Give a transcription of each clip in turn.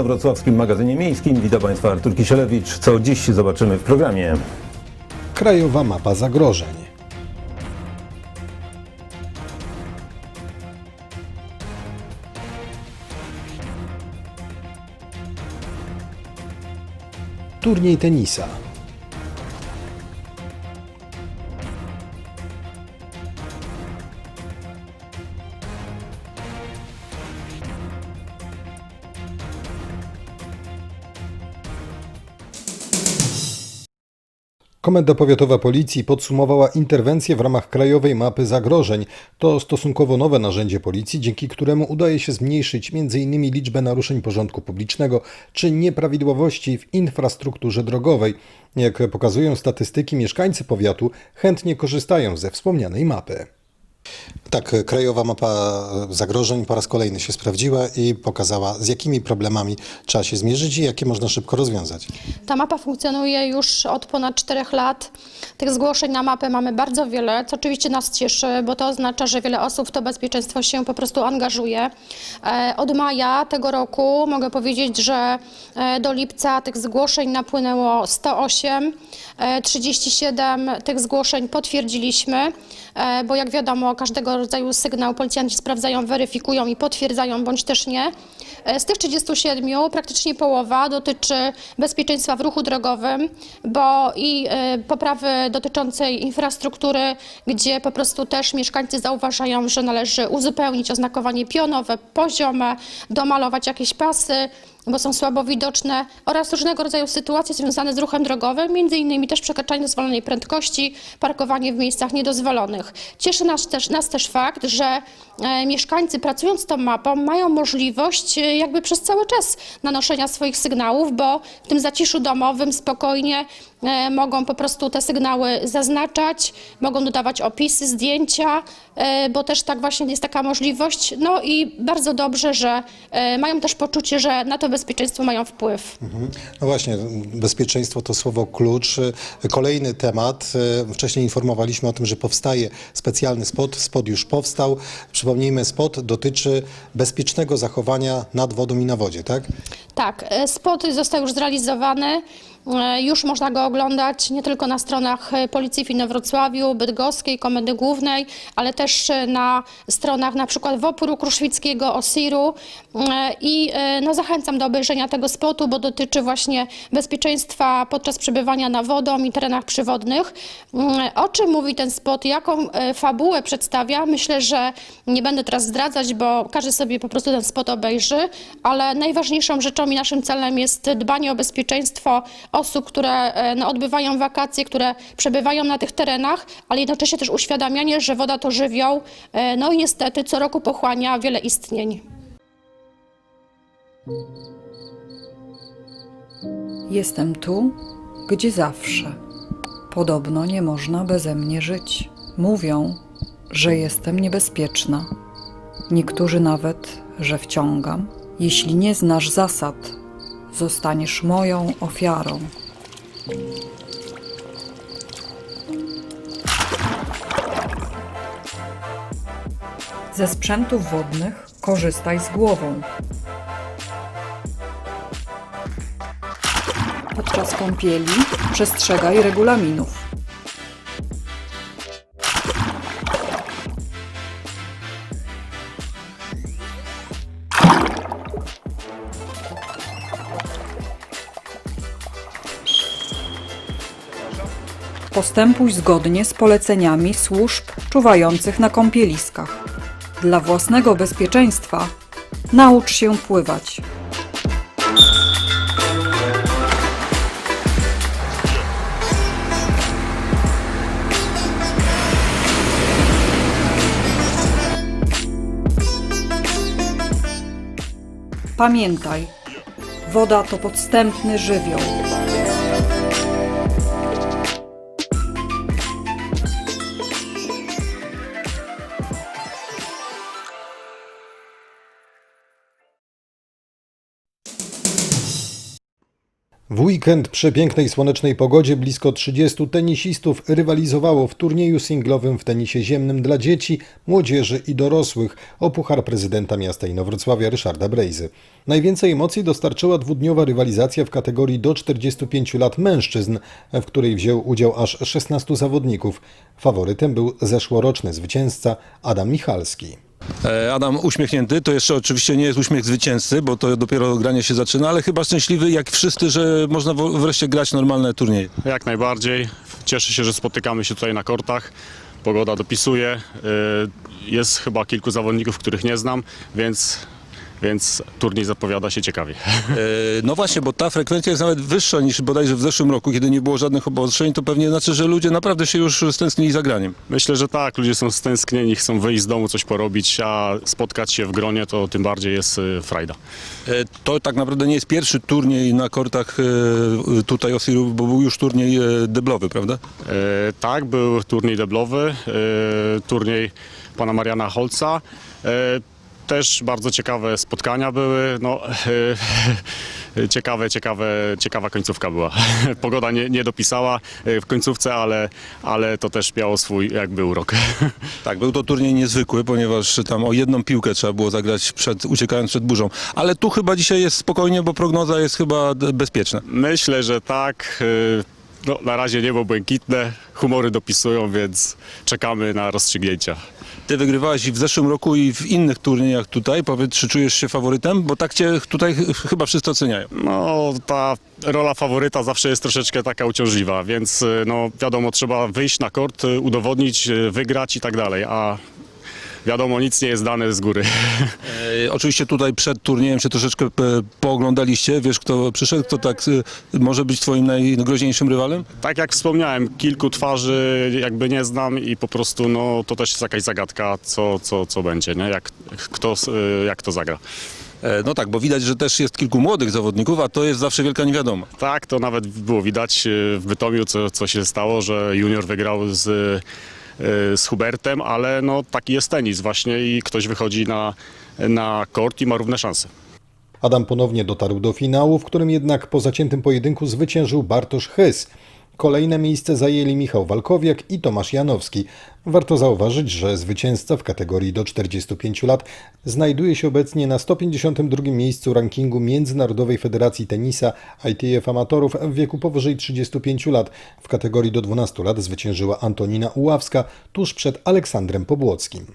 inowrocławskim magazynie miejskim. Witam Państwa Artur Kisielewicz. Co dziś zobaczymy w programie? Krajowa mapa zagrożeń. Turniej tenisa. Komenda Powiatowa Policji podsumowała interwencję w ramach Krajowej Mapy Zagrożeń. To stosunkowo nowe narzędzie policji, dzięki któremu udaje się zmniejszyć m.in. liczbę naruszeń porządku publicznego czy nieprawidłowości w infrastrukturze drogowej. Jak pokazują statystyki, mieszkańcy powiatu chętnie korzystają ze wspomnianej mapy. Tak, Krajowa Mapa Zagrożeń po raz kolejny się sprawdziła i pokazała, z jakimi problemami trzeba się zmierzyć i jakie można szybko rozwiązać. Ta mapa funkcjonuje już od ponad 4 lat. Tych zgłoszeń na mapę mamy bardzo wiele, co oczywiście nas cieszy, bo to oznacza, że wiele osób w to bezpieczeństwo się po prostu angażuje. E, Od maja tego roku mogę powiedzieć, że e, do lipca tych zgłoszeń napłynęło 108. e, 37 tych zgłoszeń potwierdziliśmy, e, bo jak wiadomo, każdego rodzaju sygnał policjanci sprawdzają, weryfikują i potwierdzają, bądź też nie. E, Z tych 37 praktycznie połowa dotyczy bezpieczeństwa w ruchu drogowym, bo i e, poprawy dotyczącej infrastruktury, gdzie po prostu też mieszkańcy zauważają, że należy uzupełnić oznakowanie pionowe, poziome, domalować jakieś pasy, bo są słabo widoczne oraz różnego rodzaju sytuacje związane z ruchem drogowym, innymi też przekraczanie dozwolonej prędkości, parkowanie w miejscach niedozwolonych. Cieszy nas też, nas też fakt, że e, mieszkańcy pracując tą mapą mają możliwość e, jakby przez cały czas nanoszenia swoich sygnałów, bo w tym zaciszu domowym spokojnie mogą po prostu te sygnały zaznaczać, mogą dodawać opisy, zdjęcia, e, bo też tak właśnie jest taka możliwość. No i bardzo dobrze, że e, mają też poczucie, że na to bezpieczeństwo mają wpływ. No właśnie, bezpieczeństwo to słowo klucz. Kolejny temat. Wcześniej informowaliśmy o tym, że powstaje specjalny spot. Spot już powstał. Przypomnijmy, spot dotyczy bezpiecznego zachowania nad wodą i na wodzie, tak? Tak, e, spot został już zrealizowany. E, Już można go oglądać nie tylko na stronach e, Policji w Inowrocławiu, Bydgoskiej, Komendy Głównej, ale też e, na stronach na przykład WOPR-u Kruszwickiego, OSIR-u. I no, zachęcam do obejrzenia tego spotu, bo dotyczy właśnie bezpieczeństwa podczas przebywania na wodą i terenach przywodnych. Mm, O czym mówi ten spot, jaką fabułę przedstawia, myślę, że nie będę teraz zdradzać, bo każdy sobie po prostu ten spot obejrzy, ale najważniejszą rzeczą i naszym celem jest dbanie o bezpieczeństwo osób, które e, no, odbywają wakacje, które przebywają na tych terenach, ale jednocześnie też uświadamianie, że woda to żywioł, e, no i niestety co roku pochłania wiele istnień. Jestem tu, gdzie zawsze. Podobno nie można beze mnie żyć. Mówią, że jestem niebezpieczna. Niektórzy nawet, że wciągam. Jeśli nie znasz zasad, zostaniesz moją ofiarą. Ze sprzętów wodnych korzystaj z głową. Podczas kąpieli przestrzegaj regulaminów. Postępuj zgodnie z poleceniami służb czuwających na kąpieliskach. Dla własnego bezpieczeństwa naucz się pływać. Pamiętaj, woda to podstępny żywioł. W weekend przy pięknej słonecznej pogodzie blisko 30 tenisistów rywalizowało w turnieju singlowym w tenisie ziemnym dla dzieci, młodzieży i dorosłych o puchar prezydenta miasta Inowrocławia Ryszarda Brejzy. Najwięcej emocji dostarczyła dwudniowa rywalizacja w kategorii do 45 lat mężczyzn, w której wziął udział aż 16 zawodników. Faworytem był zeszłoroczny zwycięzca Adam Michalski. E, Adam uśmiechnięty, to jeszcze oczywiście nie jest uśmiech zwycięzcy, bo to dopiero granie się zaczyna, ale chyba szczęśliwy jak wszyscy, że można wreszcie grać normalne turnieje. Jak najbardziej. Cieszę się, że spotykamy się tutaj na kortach. Pogoda dopisuje. Y, Jest chyba kilku zawodników, których nie znam, więc, więc turniej zapowiada się ciekawie. E, No właśnie, bo ta frekwencja jest nawet wyższa niż bodajże w zeszłym roku, kiedy nie było żadnych obostrzeń, to pewnie znaczy, że ludzie naprawdę się już stęsknili za graniem. Myślę, że tak, ludzie są stęsknieni, chcą wyjść z domu, coś porobić, a spotkać się w gronie to tym bardziej jest y, frajda. E, To tak naprawdę nie jest pierwszy turniej na kortach e, tutaj Osiru, bo był już turniej e, deblowy, prawda? E, Tak, był turniej deblowy, e, turniej pana Mariana Holca. Też bardzo ciekawe spotkania były. No, e, ciekawe, ciekawe, ciekawa końcówka była. Pogoda nie, nie dopisała e, w końcówce, ale, ale to też miało swój jakby urok. Tak, był to turniej niezwykły, ponieważ tam o jedną piłkę trzeba było zagrać przed, uciekając przed burzą. Ale tu chyba dzisiaj jest spokojnie, bo prognoza jest chyba bezpieczna. Myślę, że tak. E, No, na razie niebo błękitne, humory dopisują, więc czekamy na rozstrzygnięcia. Ty i w zeszłym roku i w innych turniejach tutaj. Powiedz, czy czujesz się faworytem? Bo tak cię tutaj ch- chyba wszyscy oceniają. No, ta rola faworyta zawsze jest troszeczkę taka uciążliwa, więc y, no wiadomo, trzeba wyjść na kort, y, udowodnić, y, wygrać i tak dalej, a wiadomo, nic nie jest dane z góry. E, oczywiście tutaj przed turniejem się troszeczkę e, pooglądaliście. Wiesz, kto przyszedł, kto tak e, może być twoim najgroźniejszym rywalem? Tak jak wspomniałem, kilku twarzy jakby nie znam i po prostu no to też jest jakaś zagadka, co, co, co będzie, nie? Jak, kto, y, jak to zagra. E, no tak, bo widać, że też jest kilku młodych zawodników, a to jest zawsze wielka niewiadoma. Tak, to nawet było widać y, w Bytomiu, co, co się stało, że junior wygrał z, y, z Hubertem, ale no taki jest tenis właśnie i ktoś wychodzi na, na kort i ma równe szanse. Adam ponownie dotarł do finału, w którym jednak po zaciętym pojedynku zwyciężył Bartosz Hys. Kolejne miejsce zajęli Michał Walkowiak i Tomasz Janowski. Warto zauważyć, że zwycięzca w kategorii do 45 lat znajduje się obecnie na 152 miejscu rankingu Międzynarodowej Federacji Tenisa ITF Amatorów w wieku powyżej 35 lat. W kategorii do 12 lat zwyciężyła Antonina Uławska tuż przed Aleksandrem Pobłockim.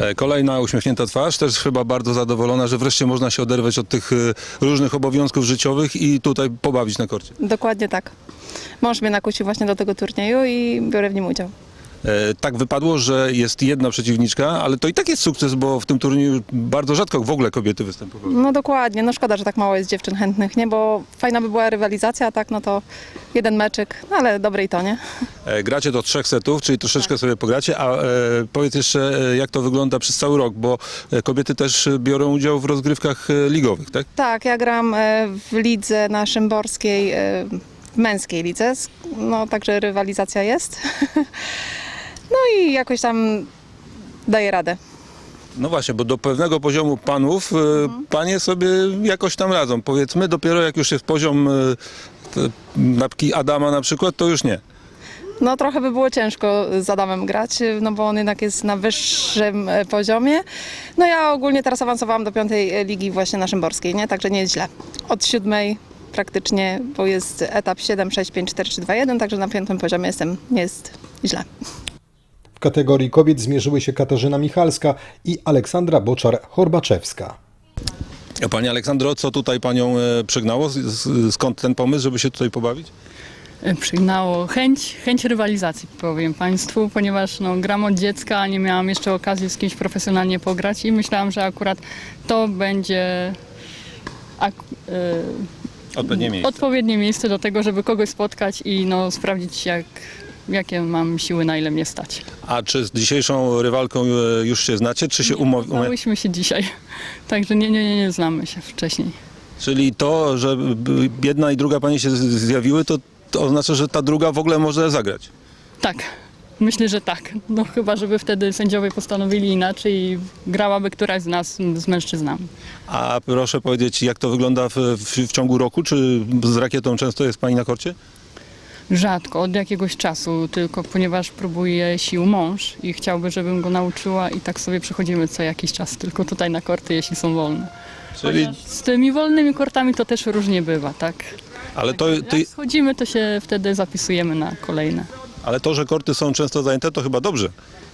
E, Kolejna uśmiechnięta twarz, też chyba bardzo zadowolona, że wreszcie można się oderwać od tych e, różnych obowiązków życiowych i tutaj pobawić na korcie. Dokładnie tak. Mąż mnie nakusił właśnie do tego turnieju i biorę w nim udział. E, Tak wypadło, że jest jedna przeciwniczka, ale to i tak jest sukces, bo w tym turnieju bardzo rzadko w ogóle kobiety występowały. No dokładnie, no szkoda, że tak mało jest dziewczyn chętnych, nie? Bo fajna by była rywalizacja, a tak no to jeden meczyk, no ale dobrej to, nie? E, Gracie do trzech setów, czyli troszeczkę sobie pogracie, a e, powiedz jeszcze, e, jak to wygląda przez cały rok, bo e, kobiety też e, biorą udział w rozgrywkach e, ligowych, tak? Tak, ja gram e, w lidze na Szymborskiej, e, w męskiej lidze, s- no także rywalizacja jest. No i jakoś tam daję radę. No właśnie, bo do pewnego poziomu panów e, panie sobie jakoś tam radzą. Powiedzmy, dopiero jak już jest poziom e, te napki Adama na przykład, to już nie. No trochę by było ciężko z Adamem grać, no bo on jednak jest na wyższym e, poziomie. No ja ogólnie teraz awansowałam do piątej e, ligi właśnie na Szymborskiej, nie? Także nie jest źle. Od siódmej praktycznie, bo jest etap 7, 6, 5, 4, 3, 2, 1, także na piątym poziomie jestem, nie jest źle. Kategorii kobiet zmierzyły się Katarzyna Michalska i Aleksandra Boczar-Horbaczewska. A Pani Aleksandro, co tutaj Panią e, przygnało? Skąd ten pomysł, żeby się tutaj pobawić? przygnało chęć, chęć rywalizacji, powiem Państwu, ponieważ no, gram od dziecka, a nie miałam jeszcze okazji z kimś profesjonalnie pograć i myślałam, że akurat to będzie ak- y, Odpowiednie miejsce. odpowiednie miejsce do tego, żeby kogoś spotkać i no, sprawdzić, jak, jakie mam siły, na ile mnie stać. A czy z dzisiejszą rywalką e, już się znacie, czy się umawiacie? Znałyśmy się dzisiaj, także nie, nie, nie, nie znamy się wcześniej. Czyli to, że b- jedna i druga Pani się z- zjawiły, to, to oznacza, że ta druga w ogóle może zagrać. Tak, Myślę, że tak. No chyba, żeby wtedy sędziowie postanowili inaczej i grałaby któraś z nas z mężczyznami. A proszę powiedzieć, jak to wygląda w, w, w ciągu roku? Czy z rakietą często jest pani na korcie? Rzadko, od jakiegoś czasu, tylko ponieważ próbuje sił mąż i chciałby, żebym go nauczyła i tak sobie przechodzimy co jakiś czas, tylko tutaj na korty, jeśli są wolne. Czyli, Chociaż z tymi wolnymi kortami to też różnie bywa, tak? ale, to, ty, Jak schodzimy, to się wtedy zapisujemy na kolejne. ale to, że korty są często zajęte, to chyba dobrze.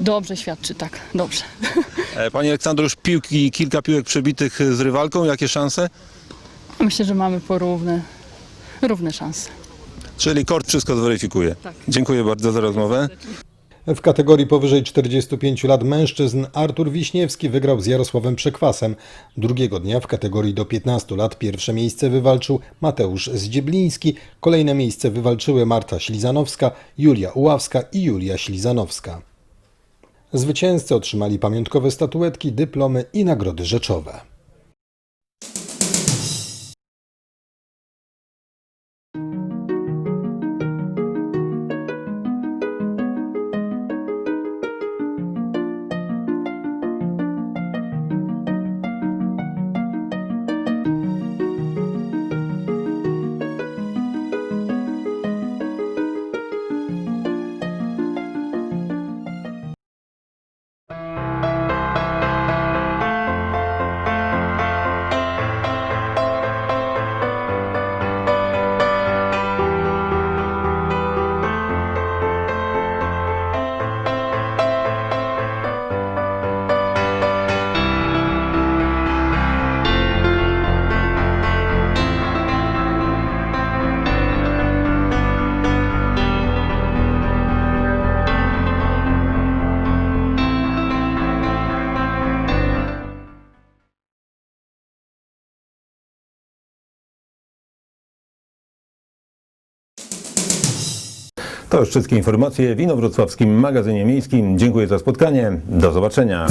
Dobrze świadczy, tak, dobrze. E, Pani Aleksandro, już piłki, kilka piłek przebitych z rywalką. Jakie szanse? Myślę, że mamy porówne, równe szanse. Czyli kort wszystko zweryfikuje. Tak. Dziękuję bardzo za rozmowę. W kategorii powyżej 45 lat mężczyzn Artur Wiśniewski wygrał z Jarosławem Przekwasem. Drugiego dnia w kategorii do 15 lat pierwsze miejsce wywalczył Mateusz Zdziebliński, kolejne miejsce wywalczyły Marta Ślizanowska, Julia Uławska i Julia Ślizanowska. Zwycięzcy otrzymali pamiątkowe statuetki, dyplomy i nagrody rzeczowe. To już wszystkie informacje w Inowrocławskim Magazynie Miejskim. Dziękuję za spotkanie. Do zobaczenia.